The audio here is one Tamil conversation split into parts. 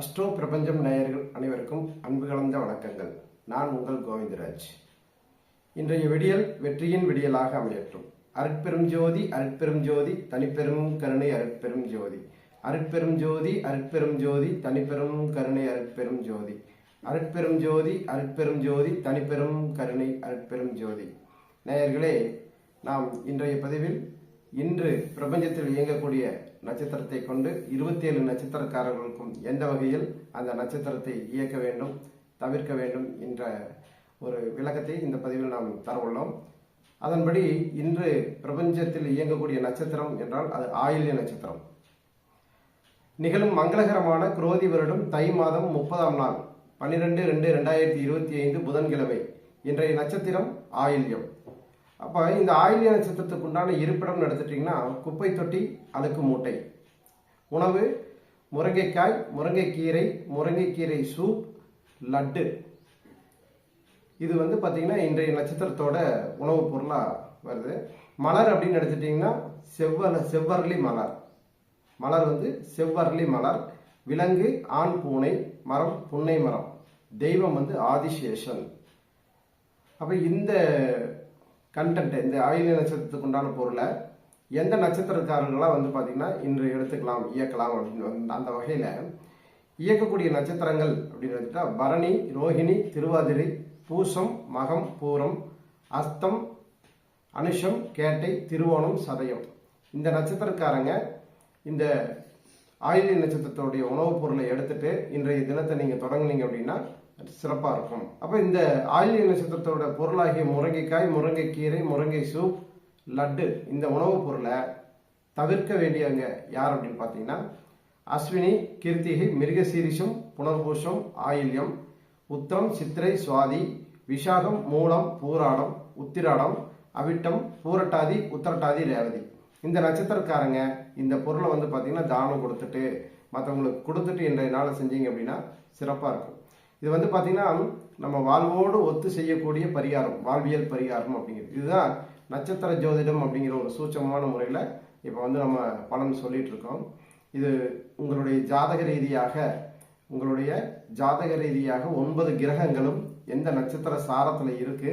அஸ்ட்ரோ பிரபஞ்சம் நேயர்கள் அனைவருக்கும் அன்பு கலந்த வணக்கங்கள். நான் உங்கள் கோவிந்தராஜ். இன்றைய விடியல் வெற்றியின் விடியலாக அமையற்றும் அருட்பெரும் ஜோதி அருட்பெரும் ஜோதி தனிப்பெரும் கருணை அருட்பெரும் ஜோதி. அருட்பெரும் ஜோதி அருட்பெரும் ஜோதி தனிப்பெரும் கருணை அருட்பெரும் ஜோதி. அருட்பெரும் ஜோதி அருட்பெரும் ஜோதி தனிப்பெரும் கருணை அருட்பெரும் ஜோதி. நேயர்களே நாம் இன்றைய பதிவில் இன்று பிரபஞ்சத்தில் இயங்கக்கூடிய நட்சத்திரத்தை கொண்டு இருபத்தி ஏழு நட்சத்திரக்காரர்களுக்கும் எந்த வகையில் அந்த நட்சத்திரத்தை இயக்க வேண்டும் தவிர்க்க வேண்டும் என்ற ஒரு விளக்கத்தை இந்த பதிவில் நாம் தரவுள்ளோம். அதன்படி இன்று பிரபஞ்சத்தில் இயங்கக்கூடிய நட்சத்திரம் என்றால் அது ஆயில்ய நட்சத்திரம். நிகழும் மங்களகரமான குரோதி வருடம் தை மாதம் முப்பதாம் நாள் பன்னிரெண்டு ரெண்டு ரெண்டாயிரத்தி இருபத்தி ஐந்து புதன்கிழமை. இன்றைய நட்சத்திரம் ஆயில்யம். அப்போ இந்த ஆயில்ய நட்சத்திரத்துக்கு உண்டான இருப்பிடம்னு எடுத்துட்டிங்கன்னா குப்பை தொட்டி அதுக்கு மூட்டை. உணவு முருங்கைக்காய் முருங்கைக்கீரை முருங்கைக்கீரை சூப் லட்டு. இது வந்து பார்த்தீங்கன்னா இன்றைய நட்சத்திரத்தோட உணவுப் பொருளாக வருது. மலர் அப்படின்னு எடுத்துட்டிங்கன்னா செவ்வர செவ்வரளி மலர். மலர் வந்து செவ்வரளி மலர். விலங்கு ஆண் பூனை மரம் புன்னை மரம். தெய்வம் வந்து ஆதிசேஷன். அப்போ இந்த கண்டென்ட் இந்த ஆயுத நட்சத்திரத்துக்கு உண்டான பொருளை எந்த நட்சத்திரக்காரங்களாம் வந்து பார்த்தீங்கன்னா இன்று எடுத்துக்கலாம் இயக்கலாம் அப்படின்னு அந்த வகையில் இயக்கக்கூடிய நட்சத்திரங்கள் அப்படின்னு எடுத்துட்டா பரணி ரோஹிணி திருவாதிரை பூசம் மகம் பூரம் அஸ்தம் அனுஷம் கேட்டை திருவோணம் சதயம். இந்த நட்சத்திரக்காரங்க இந்த ஆயுத நட்சத்திரத்துடைய உணவுப் பொருளை எடுத்துட்டு இன்றைய தினத்தை நீங்கள் தொடங்குனீங்க அப்படின்னா சிறப்பாக இருக்கும். அப்போ இந்த ஆயுத நட்சத்திரத்தோட பொருளாகிய முருங்கைக்காய் முருங்கைக்கீரை முருங்கை சூப் லட்டு இந்த உணவுப் பொருளை தவிர்க்க வேண்டியவங்க யார் அப்படின்னு பார்த்தீங்கன்னா அஸ்வினி கிருத்திகை மிருகசீரிஷம் புனர்பூஷம் ஆயில்யம் உத்திரம் சித்திரை சுவாதி விஷாகம் மூலம் பூராடம் உத்திராடம் அவிட்டம் பூரட்டாதி உத்திரட்டாதி ரேவதி. இந்த நட்சத்திரக்காரங்க இந்த பொருளை வந்து பார்த்தீங்கன்னா தானம் கொடுத்துட்டு மற்றவங்களுக்கு கொடுத்துட்டு இன்றைய நாளை செஞ்சீங்க அப்படின்னா சிறப்பாக இருக்கும். இது வந்து பார்த்தீங்கன்னா நம்ம வாழ்வோடு ஒத்து செய்யக்கூடிய பரிகாரம் வாழ்வியல் பரிகாரம் அப்படிங்கிறது. இதுதான் நட்சத்திர ஜோதிடம் அப்படிங்கிற ஒரு சூட்சமான முறையில் இப்போ வந்து நம்ம பலன் சொல்லிட்டு இருக்கோம் இது உங்களுடைய ஜாதக ரீதியாக உங்களுடைய ஜாதக ரீதியாக ஒன்பது கிரகங்களும் எந்த நட்சத்திர சாரத்தில் இருக்கு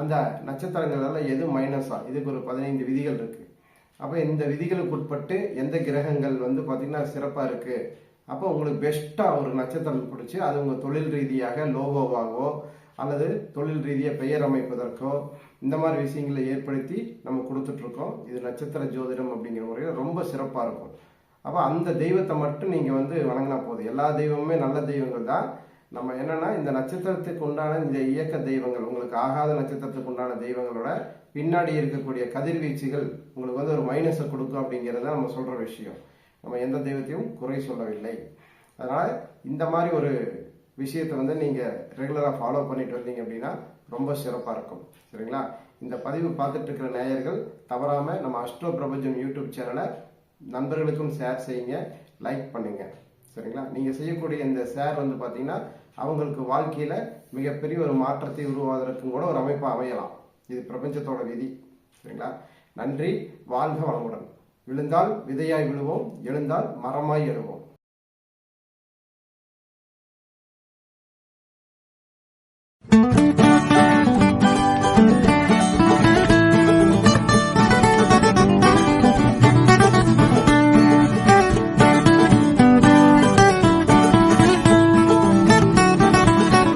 அந்த நட்சத்திரங்களெல்லாம் எது மைனஸா இதுக்கு ஒரு பதினைந்து விதிகள் இருக்கு. அப்போ இந்த விதிகளுக்கு உட்பட்டு எந்த கிரகங்கள் வந்து பார்த்தீங்கன்னா சிறப்பாக இருக்குது அப்போ உங்களுக்கு பெஸ்ட்டாக ஒரு நட்சத்திரம் பிடிச்சி அது உங்கள் தொழில் ரீதியாக லோகோவாகவோ அல்லது தொழில் ரீதியாக பெயர் அமைப்பதற்கோ இந்த மாதிரி விஷயங்களை ஏற்படுத்தி நம்ம கொடுத்துட்ருக்கோம். இது நட்சத்திர ஜோதிடம் அப்படிங்கிற முறையில் ரொம்ப சிறப்பாக இருக்கும். அப்போ அந்த தெய்வத்தை மட்டும் நீங்கள் வந்து வணங்கினா போதும். எல்லா தெய்வமுமே நல்ல தெய்வங்கள் தான். நம்ம என்னன்னா இந்த நட்சத்திரத்துக்கு உண்டான இந்த இயக்க தெய்வங்கள் உங்களுக்கு ஆகாத நட்சத்திரத்துக்கு உண்டான தெய்வங்களோட பின்னாடி இருக்கக்கூடிய கதிர்வீச்சுகள் உங்களுக்கு வந்து ஒரு மைனஸை கொடுக்கும் அப்படிங்கிறத நம்ம சொல்கிற விஷயம். நம்ம எந்த தெய்வத்தையும் குறை சொல்லவில்லை. அதனால் இந்த மாதிரி ஒரு விஷயத்தை வந்து நீங்கள் ரெகுலராக ஃபாலோ பண்ணிட்டு வந்தீங்க அப்படின்னா ரொம்ப சிறப்பாக இருக்கும். சரிங்களா? இந்த பதிவு பார்த்துட்டு இருக்கிற நேயர்கள் தவறாமல் நம்ம அஸ்ட்ரோ பிரபஞ்சம் யூடியூப் சேனலை நண்பர்களுக்கும் ஷேர் செய்யுங்க லைக் பண்ணுங்க. சரிங்களா? நீங்கள் செய்யக்கூடிய இந்த ஷேர் வந்து பார்த்தீங்கன்னா அவங்களுக்கு வாழ்க்கையில் மிகப்பெரிய ஒரு மாற்றத்தை உருவாவதற்கும் கூட ஒரு அமைப்பாக அமையலாம். இது பிரபஞ்சத்தோட விதி. சரிங்களா? நன்றி வாழ்க வளமுடன். விழுந்தால் விதையாய் விழுவோம் எழுந்தால் மரமாய் எழுவோம்.